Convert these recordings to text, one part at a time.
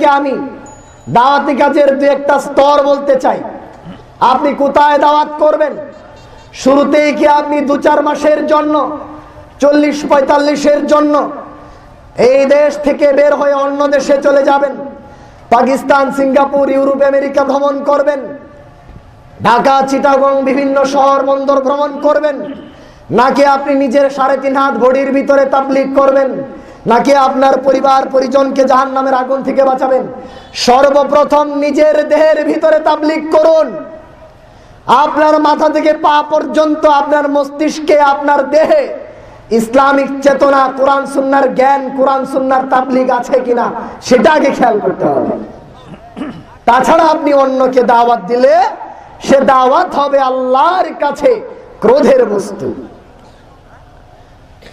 আপনাদেরকে আমি দাওয়াতি কাজের দু একটা স্তর বলতে চাই। আপনি কোথায় দাওয়াত করবেন? শুরুতেই কি আপনি দু চার মাসের জন্য, চল্লিশ পঁয়তাল্লিশের জন্য এই দেশ থেকে বের হয়ে অন্য দেশে চলে যাবেন? পাকিস্তান, সিঙ্গাপুর, ইউরোপ, আমেরিকা ভ্রমণ করবেন? ঢাকা, চিটাগং, বিভিন্ন শহর, বন্দর ভ্রমণ করবেন? নাকি আপনি নিজের সাড়ে তিন হাত ঘড়ির ভিতরে তাবলিক করবেন? নাকি আপনার পরিবার পরিজনকে জাহান নামের আগুন থেকে বাঁচাবেন? সর্বপ্রথম নিজের দেহের ভিতরে তাবলিক করুন। আপনার মাথা থেকে পা পর্যন্ত আপনার মস্তিষ্কে আপনার দেহে ইসলামিক চেতনা, কোরআন, সুন্নার জ্ঞান, কোরআন, সুন্নার তাবলিগ আছে কিনা, সেটা আগে খেয়াল করতে হবে। তাছাড়া আপনি অন্যকে দাওয়াত দিলে সে দাওয়াত হবে আল্লাহর কাছে ক্রোধের বস্তু।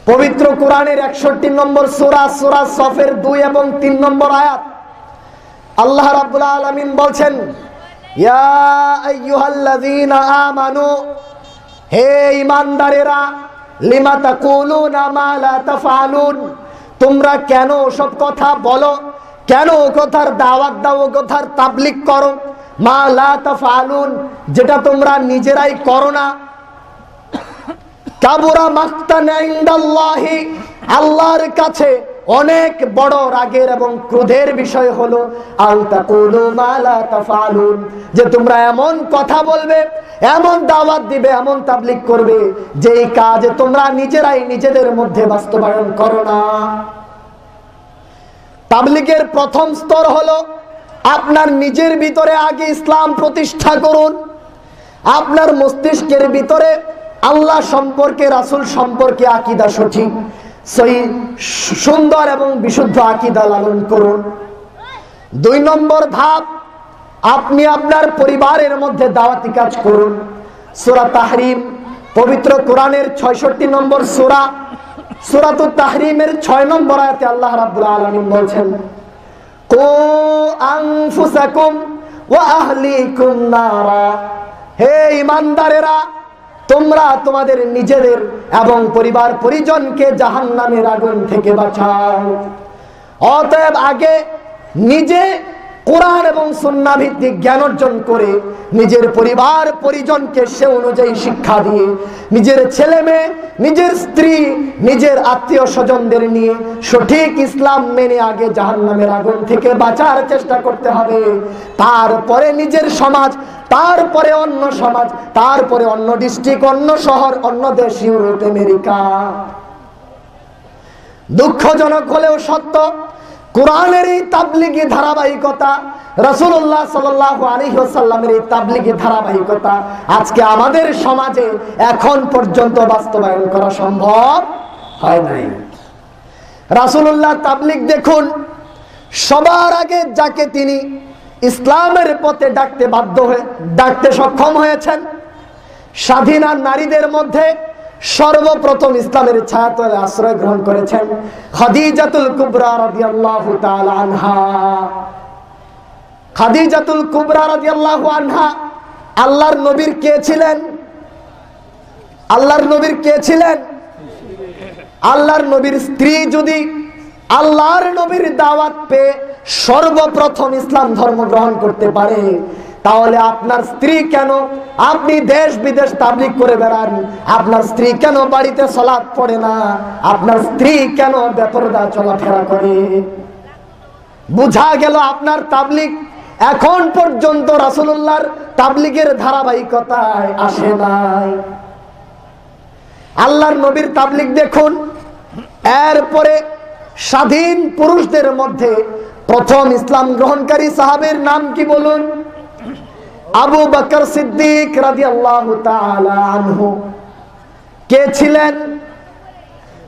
পবিত্র কোরআনের একষট্টি নম্বর সুরা সুরা সফের দুই এবং তিন নম্বর আয়াত। আল্লাহ রাব্বুল আলামিন বলছেন হে ঈমানদারেরা, লিমা তাকুলুনা তোমরা কেন সব কথা বলো? কেন কথার দাওয়াত দাও কথার তাবলিগ করো? মা লা তাফআলুন, যেটা তোমরা নিজেরাই করো না কাবুরা মাক্তান আল্লাহর কাছে অনেক বড় রাগের এবং ক্রোধের বিষয় হলো যে তোমরা এমন কথা বলবে, এমন দাওয়াত দিবে, এমন তাবলিগ করবে, যেই কাজ তোমরা নিজেরাই নিজেদের মধ্যে বাস্তবায়ন করো না। তাবলিগের প্রথম স্তর হলো, আপনার নিজের ভিতরে আগে ইসলাম প্রতিষ্ঠা করুন, আপনার মস্তিষ্কের ভিতরে আল্লাহ সম্পর্কে, রাসুল সম্পর্কে আকিদা সঠিক। সেই সুন্দর এবং বিশুদ্ধ আকিদা লালন করুন। দুই নম্বর ধাপ আপনি আপনার পরিবারের মধ্যে দাওয়াতি কাজ করুন। সুরা তাহরিম, পবিত্র কোরআনের ছয়ষট্টি নম্বর সুরা, সুরাত তাহরিমের ছয় নম্বর আয়াতে আল্লাহ রাব্বুল আলামিন বলছেন, কো আনফুসাকুম ওয়া নারা। হে ইমানদারেরা তোমরা তোমাদের নিজেদের এবং পরিবার পরিজনকে জাহান্নামের আগুন থেকে বাঁচাও। অতএব আগে নিজে কোরআন এবং সুন্না ভিত্তিক জ্ঞান অর্জন করে নিজের পরিবার, পরিজনকে সে অনুযায়ী শিক্ষা দিয়ে নিজের ছেলে মেয়ে, নিজের স্ত্রী, নিজের আত্মীয় স্বজনদের নিয়ে সঠিক ইসলাম মেনে আগে জাহান্নামের আগুন থেকে বাঁচার চেষ্টা করতে হবে। তারপরে নিজের সমাজ, তারপরে অন্য সমাজ, তারপরে অন্য ডিস্ট্রিক্ট, অন্য শহর, অন্য দেশ, ইউরোপ, আমেরিকা। দুঃখজনক হলেও সত্য কোরআনের এই তাবলিগি ধারাবাহিকতা রসুল্লাহ সাল আলী সাল্লামের এই তাবলিগি ধারাবাহিকতা আজকে আমাদের সমাজে এখন পর্যন্ত বাস্তবায়ন করা সম্ভব হয় নাই। রাসুল্লাহ তাবলিগ দেখুন, সবার আগে যাকে তিনি ইসলামের পথে ডাকতে বাধ্য হয়ে, ডাকতে সক্ষম হয়েছেন, স্বাধীনা নারীদের মধ্যে সর্বপ্রথম ইসলামের ছায়াতলে আশ্রয় গ্রহণ করেছেন খাদিজাতুল কুবরা রাদিয়াল্লাহু তাআলা আনহা। খাদিজাতুল কুবরা রাদিয়াল্লাহু আনহা, আল্লাহর নবীর কে ছিলেন? আল্লাহর নবীর কে ছিলেন? আল্লাহর নবীর স্ত্রী যদি আল্লাহর নবীর দাওয়াত পেয়ে সর্বপ্রথম ইসলাম ধর্ম গ্রহণ করতে পারে তাহলে আপনার স্ত্রী কেন? আপনি দেশ বিদেশ তাবলিক করে বেড়ান। আপনার স্ত্রী কেন বাড়িতে সলাদ পড়ে না? আপনার স্ত্রী কেন বেপরদা চলাফেরা করে? বুঝা গেল আপনার তাবলিক এখন পর্যন্ত রাসুল্লাহর তাবলিগের ধারাবাহিকতায় আসে নাই। আল্লাহর নবীর তাবলিক দেখুন, এরপরে স্বাধীন পুরুষদের মধ্যে প্রথম ইসলাম গ্রহণকারী সাহাবের নাম কি বলুন? আবু বকর সিদ্দিক রাজি আল্লাহ আনহু। কে ছিলেন?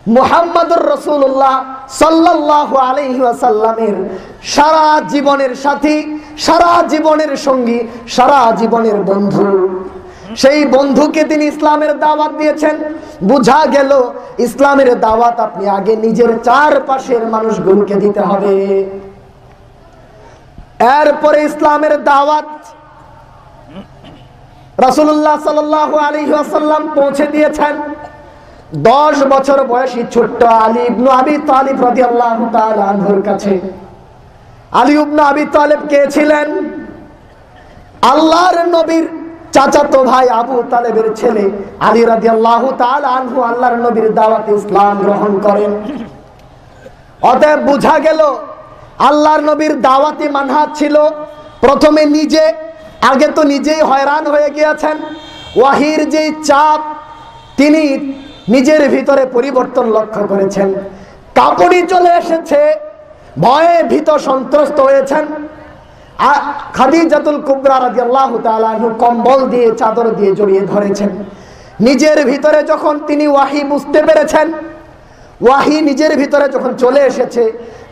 মুহাম্মদুর রসুল্লাহ সাল্লাহ আলহি আসাল্লামের সারা জীবনের সাথী, সারা জীবনের সঙ্গী, সারা জীবনের বন্ধু। সেই বন্ধুকে তিনি ইসলামের দাওয়াত দিয়েছেন। বুঝা গেল ইসলামের দাওয়াত আপনি আগে নিজের চারপাশের মানুষগুলোকে দিতে হবে। এরপরে ইসলামের দাওয়াত রাসুল্লাহ সাল আলী আসাল্লাম পৌঁছে দিয়েছেন। দশ বছর বয়সী ছোট্ট আলী ইবনু আবি তালিব রাদিয়াল্লাহু তাআলা আনহুর কাছে। আলী উবনা আবি তালেব কে ছিলেন? আল্লাহর নবীর চাচাতো ভাই আবু তালেবের ছেলে আলী রাজি আল্লাহ আনহু আল্লাহর নবীর দাওয়াত ইসলাম গ্রহণ করেন। অতএব বোঝা গেল, আল্লাহর নবীর দাওয়াতি মানহাত ছিল প্রথমে নিজে আগে তো নিজেই হয়রান হয়ে গিয়েছেন। ওয়াহির যেই চাপ, তিনি নিজের ভিতরে পরিবর্তন লক্ষ্য করেছেন। কাপড়ি চলে এসেছে, ভয়ে ভীত সন্ত্রস্ত হয়েছেন। খাদিজাতুল কুবরা তাআলা আনহু কম্বল দিয়ে, চাদর দিয়ে জড়িয়ে ধরেছেন। নিজের ভিতরে যখন তিনি ওয়াহি বুঝতে পেরেছেন, ওয়াহি নিজের ভিতরে যখন চলে এসেছে,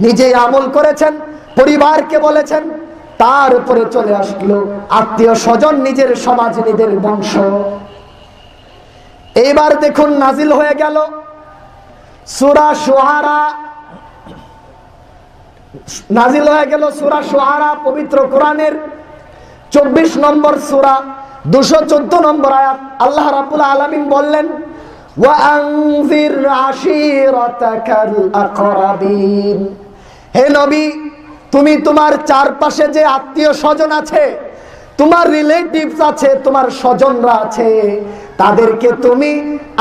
নিজেই আমল করেছেন, পরিবারকে বলেছেন তার উপরে চলে আসলো আত্মীয় স্বজন, নিজের সমাজ, নিজের বংশ। এইবার দেখুন নাজিল হয়ে গেল। সুরা সোহারা, নাজিল হয়ে গেল সুরা সোহারা, পবিত্র কোরআনের চব্বিশ নম্বর সুরা, দুশো চোদ্দ নম্বর আয়াত। আল্লাহ রাবুল আলমিন বললেন হে নবী তুমি তোমার চারপাশে যে আত্মীয় স্বজন আছে, তোমার রিলেটিভস আছে, তোমার স্বজনরা আছে, তাদেরকে তুমি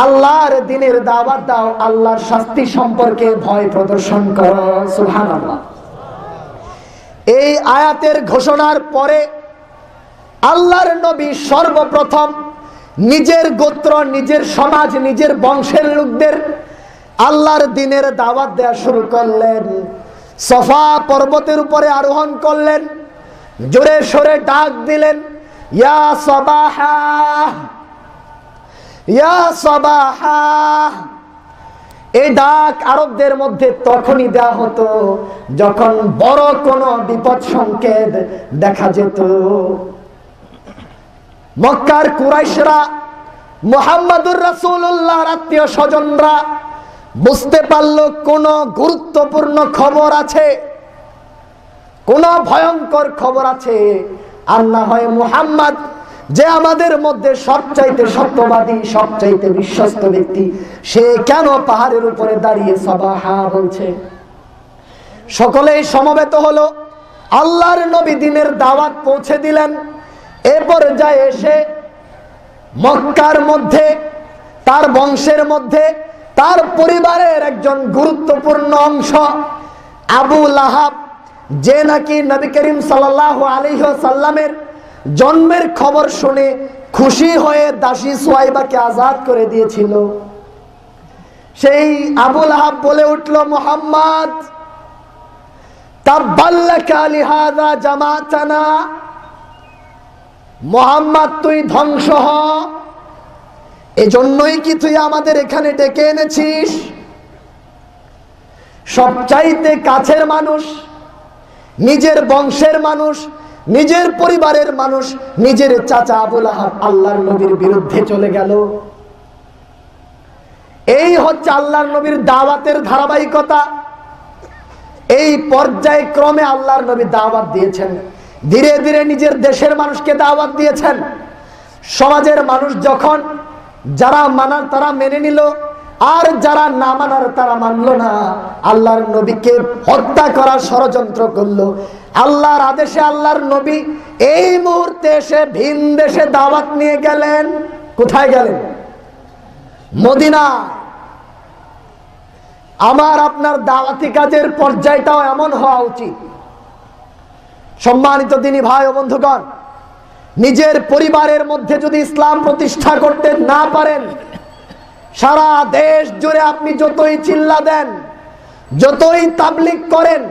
আল্লাহর দিনের দাওয়াত দাও, আল্লাহর শাস্তি সম্পর্কে ভয় প্রদর্শন করো। সুবহানাল্লাহ। এই আয়াতের ঘোষণার পরে আল্লাহর নবী সর্বপ্রথম নিজের গোত্র, নিজের সমাজ, নিজের বংশের লোকদের আল্লাহর দিনের দাওয়াত দেওয়া শুরু করলেন। সফা পর্বতের উপরে আরোহণ করলেন, জোরে সরে ডাক দিলেন, ইয়া সবাহা ইয়া সবাহা। এই ডাক আরবদের মধ্যে তখনই দেওয়া হতো, যখন বড় কোনো বিপদ সংকেত দেখা যেত। মক্কার কুরাইশরা, মোহাম্মদুর রাসূলুল্লাহ আত্মীয় স্বজনরা বুঝতে পারল কোন গুরুত্বপূর্ণ খবর আছে? কোন ভয়ঙ্কর খবর আছে? আর না হয় মুহাম্মদ, যে আমাদের মধ্যে সবচাইতে সত্যবাদী, সবচাইতে বিশ্বস্ত ব্যক্তি, সে কেন পাহাড়ের উপরে দাঁড়িয়ে সবাহা বলছে? সকলেই সমবেত হলো, আল্লাহর নবী দিনের দাওয়াত পৌঁছে দিলেন। এ পর্যায়ে এসে মক্কার মধ্যে, তার বংশের মধ্যে তার পরিবারের একজন গুরুত্বপূর্ণ অংশ, আবু লাহাব, যে নাকি নবী করিম সাল্লাহ আলিহ সাল্লামের জন্মের খবর শুনে খুশি হয়ে দাসী সোয়াইবাকে আজাদ করে দিয়েছিল। সেই আবুল আহাব বলে উঠল, মোহাম্মদ জামাতানা, মোহাম্মদ তুই ধ্বংস হ। এজন্যই কি তুই আমাদের এখানে ডেকে এনেছিস? সবচাইতে কাছের মানুষ, নিজের বংশের মানুষ, নিজের পরিবারের মানুষ, নিজের চাচা আবুল আহাব আল্লাহর নবীর বিরুদ্ধে চলে গেল। এই হচ্ছে আল্লাহর নবীর দাওয়াতের ধারাবাহিকতা। এই পর্যায়ক্রমে আল্লাহর নবী দাওয়াত দিয়েছেন। ধীরে ধীরে নিজের দেশের মানুষকে দাওয়াত দিয়েছেন। সমাজের মানুষ যখন যারা মানার তারা মেনে নিল, আর যারা না মানার তারা মানলো না। আল্লাহর নবীকে হত্যা করার ষড়যন্ত্র করল। আল্লাহর আদেশে আল্লাহর নবী এই মুহূর্তে এসে ভিন দেশে দাওয়াত নিয়ে গেলেন। কোথায় গেলেন? মদিনা আমার আপনার দাওয়াতি কাজের পর্যায়টাও এমন হওয়া উচিত। সম্মানিত তিনি ভাই ও বন্ধুগণ নিজের পরিবারের মধ্যে যদি ইসলাম প্রতিষ্ঠা করতে না পারেন, সারা দেশ জুড়ে আপনি যতই চিল্লা দেন, যতই তাবলিগ করেন,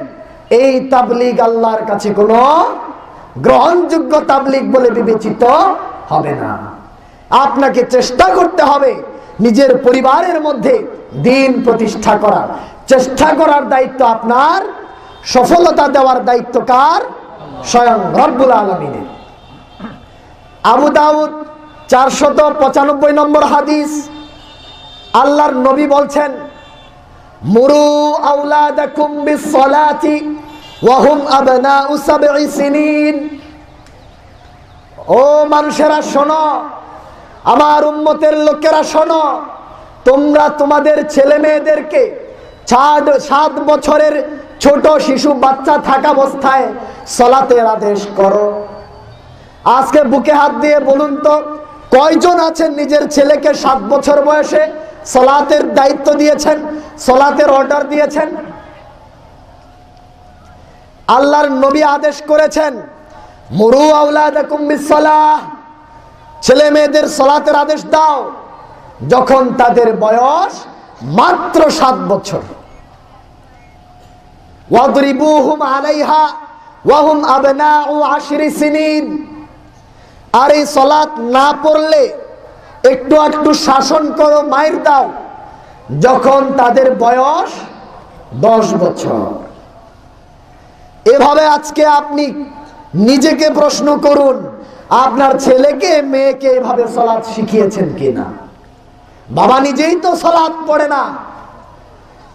এই তাবলিগ আল্লাহর কাছে কোনো গ্রহণযোগ্য তাবলিগ বলে বিবেচিত হবে না। আপনাকে চেষ্টা করতে হবে নিজের পরিবারের মধ্যে দিন প্রতিষ্ঠা করার চেষ্টা করার দায়িত্ব আপনার, সফলতা দেওয়ার দায়িত্ব কার? স্বয়ং রব্বুল আলমিনের। আবু দাউদ, চারশত পঁচানব্বই নম্বর হাদিস। আল্লাহর নবী বলছেন, মুরু সিনিন। ও মানুষেরা, শোনো, আমার উম্মতের লোকেরা, শোনো, তোমরা তোমাদের ছেলে মেয়েদেরকে সাত সাত বছরের ছোট শিশু বাচ্চা থাকা অবস্থায় সলাতের আদেশ করো। আজকে বুকে হাত দিয়ে বলুন তো, কয়জন আছেন নিজের ছেলেকে সাত বছর বয়সে সলাতের দায়িত্ব দিয়েছেন, সলাতের অর্ডার দিয়েছেন? আল্লাহর নবী আদেশ করেছেন, মুরু বিসসালাহ, ছেলে মেয়েদের সলাতের আদেশ দাও, যখন তাদের বয়স মাত্র সাত বছর। ওয়াদরিবুহুম আলাইহা, ওয়াহুম আবনাউ আশরি সিনিন। আর এই সলাত না পড়লে একটু একটু শাসন করো মায়ের দাও। যখন তাদের বয়স দশ বছর। এভাবে আজকে আপনি নিজেকে প্রশ্ন করুন, আপনার ছেলেকে, মেয়েকে এভাবে সলাৎ শিখিয়েছেন কিনা? বাবা নিজেই তো সলাৎ পড়ে না।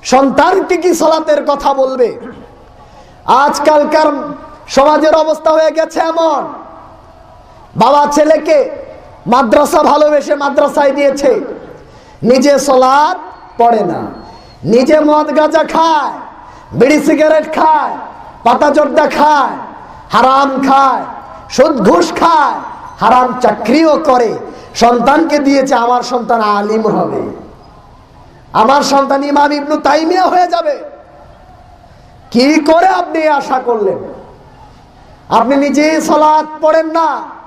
সন্তানকে কি সলাতের কথা বলবে? আজকালকার সমাজের অবস্থা হয়ে গেছে এমন। বাবা ছেলেকে মাদ্রাসা ভালোবেসে মাদ্রাসায় দিয়েছে। নিজে সলাদ পড়ে না। নিজে মদ গাঁজা খায়, বিড়ি সিগারেট খায়, পাতা জর্দা খায়, হারাম খায়, সুদ ঘুষ খায়, হারাম চাকরিও করে। সন্তানকে দিয়েছে, আমার সন্তান আলিম হবে। আমার সন্তান ইমাম ইবনু তাইমিয়া হয়ে যাবে। কি করে আপনি আশা করলেন? আপনি নিজেই সলাৎ পড়েন না।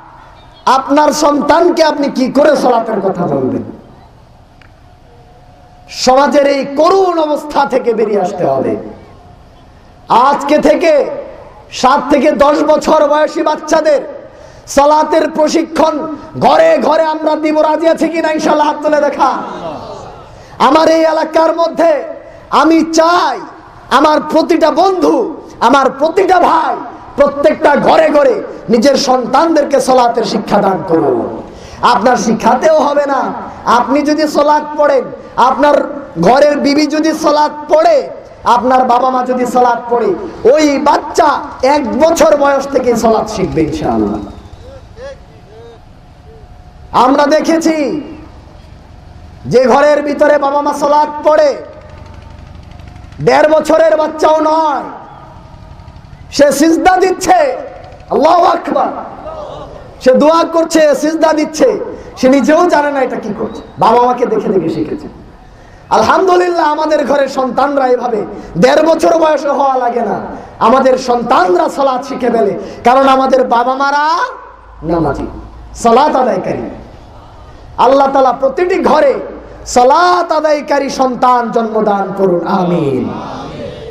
আপনার সন্তানকে আপনি কি করে সলাতের কথা বলবেন? সমাজের এই করুণ অবস্থা থেকে বেরিয়ে আসতে হবে। আজকে থেকে সাত থেকে দশ বছর বয়সী বাচ্চাদের সলাতের প্রশিক্ষণ ঘরে ঘরে আমরা দিব। রাজি আছি কিনা ইনশাল্লাহ হাত তুলে দেখা। আমার এই এলাকার মধ্যে আমি চাই আমার প্রতিটা বন্ধু, আমার প্রতিটা ভাই প্রত্যেকটা ঘরে ঘরে নিজের সন্তানদেরকে সলাতের শিক্ষা দান করুন। আপনার শিক্ষাতেও হবে না। আপনি যদি সলাৎ পড়েন, আপনার ঘরের বিবি যদি সলাৎ পড়ে, আপনার বাবা মা যদি সলাৎ পড়ে, ওই বাচ্চা এক বছর বয়স থেকে সলাৎ শিখবে আমরা দেখেছি যে ঘরের ভিতরে বাবা মা সলাৎ পড়ে, দেড় বছরের বাচ্চাও নয় সে সিজদা দিচ্ছে। আল্লাহ আকবার। সে দোয়া করছে, সিজদা দিচ্ছে। সে নিজেও জানে না এটা কি করছে। বাবা মাকে দেখে দেখে শিখেছে। আলহামদুলিল্লাহ, আমাদের ঘরের সন্তানরা এভাবে দেড় বছর বয়সে হওয়া লাগে না। আমাদের সন্তানরা সলাৎ শিখে ফেলে। কারণ আমাদের বাবা মারা নামাজি। সলাৎ আদায়কারী। আল্লাহ তালা প্রতিটি ঘরে সলাৎ আদায়কারী সন্তান জন্মদান করুন। আমিন।